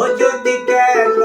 ও যদি কেন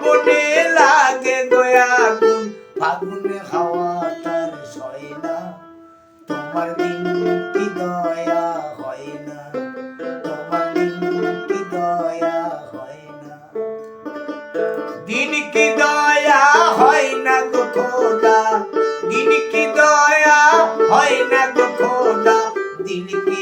বনে লাগে গয়াগুন ফাগুনে হাওয়া তার সয় না। তোমার দিন কি দয়া হয় না। তোমার দিন কি দয়া হয় না। দিন কি দয়া হয় না গো খোদা। দিন কি দয়া হয় না গো খোদা। দিন কি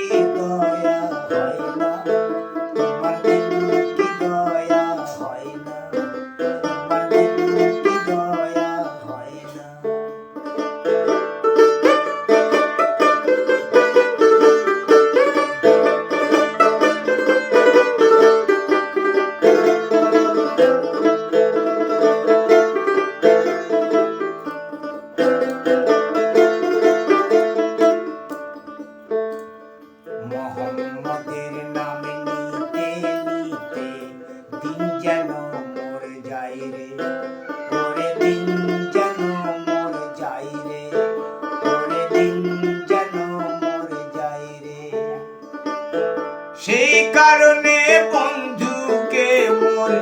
মোহাম্মদের নামে নিতে নিতে দিন যেন মরে যায় রে। ওরে দিন যেন মরে যায় রে ওরে দিন যেন মরে যায় রে। সেই কারণে বন্ধুকে মোর,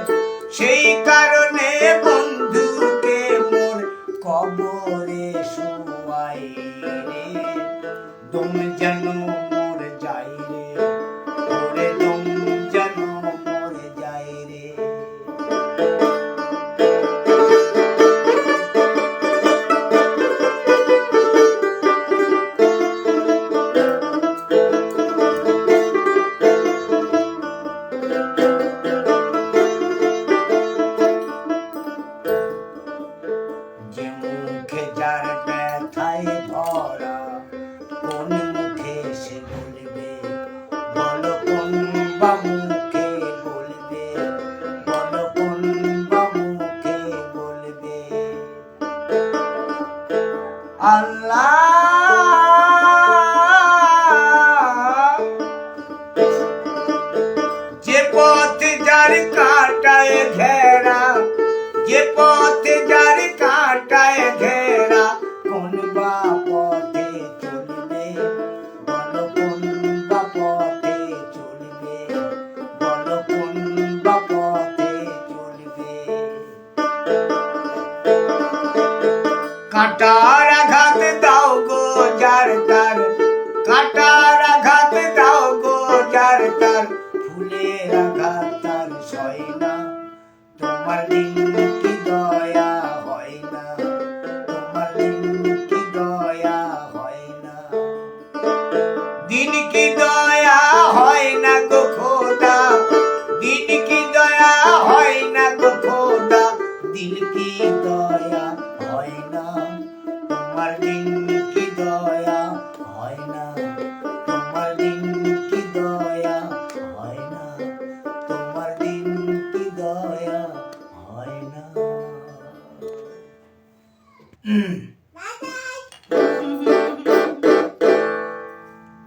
সেই কারণে বন্ধুকে মোর কবরে শুয়াই রে। দম যার কাটায় ঘেরা, যে পথ যার কাটায় ঘেরা, কোন বা পথে চলবে, বলো কোন বা পথে চলবে, বলো কোন পথে চলবে। কাটার আঘাত তোমার দিন কি দয়া হয় না? তোমার দিন কি দয়া হয় না? দিন কি দয়া হয় না গো খোদা? দিন কি দয়া হয় না গো খোদা? দিল কি দয়া হয় না? তোমার দিন কি দয়া হয় না?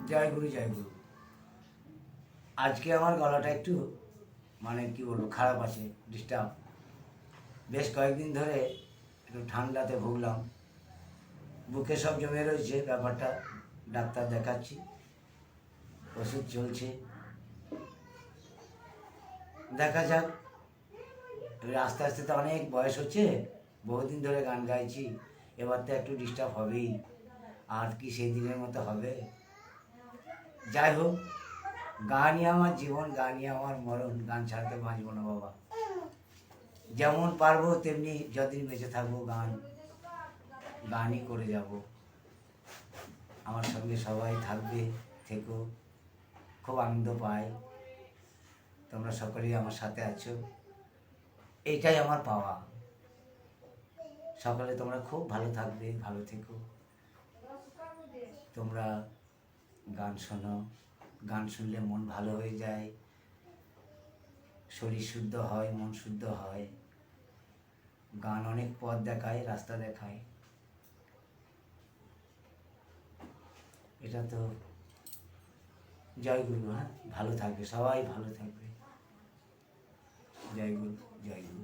জয় গুরু জয় গুরু। আজকে আমার গলাটা একটু মানে কি বলব, খারাপ আছে ডিস্টার্ব বেশ কয়েকদিন ধরে একটু ঠান্ডাতে ভুগলাম। বুকে সব জমে রয়েছে ব্যাপারটা, ডাক্তার দেখাচ্ছি। ওষুধ চলছে। দেখা যাক আস্তে আস্তে তো অনেক বয়স হচ্ছে। বহুদিন ধরে গান গাইছি, এবার তো একটু ডিস্টার্ব হবেই। আর কি সেই দিনের মতো হবে? যাই হোক, গানই আমার জীবন, গানই আমার মরণ, গান ছাড়তে বাঁচবো না বাবা। যেমন পারব তেমনি যতদিন বেঁচে থাকব গান, গানই করে যাব। আমার সঙ্গে সবাই থাকবে, থেকো, খুব আনন্দ পাই তোমরা সকলেই আমার সাথে আছো। এইটাই আমার পাওয়া। সকলে তোমরা খুব ভালো থাকবে, ভালো থেকো। তোমরা গান শোনো, গান শুনলে মন ভালো হয়ে যায়, শরীর শুদ্ধ হয়, মন শুদ্ধ হয়। গান অনেক পথ দেখায়, রাস্তা দেখায়। এটা তো জয় গুরু হ্যাঁ? ভালো থাকবে, সবাই ভালো থাকবে। জয় গুরু জয় গুরু।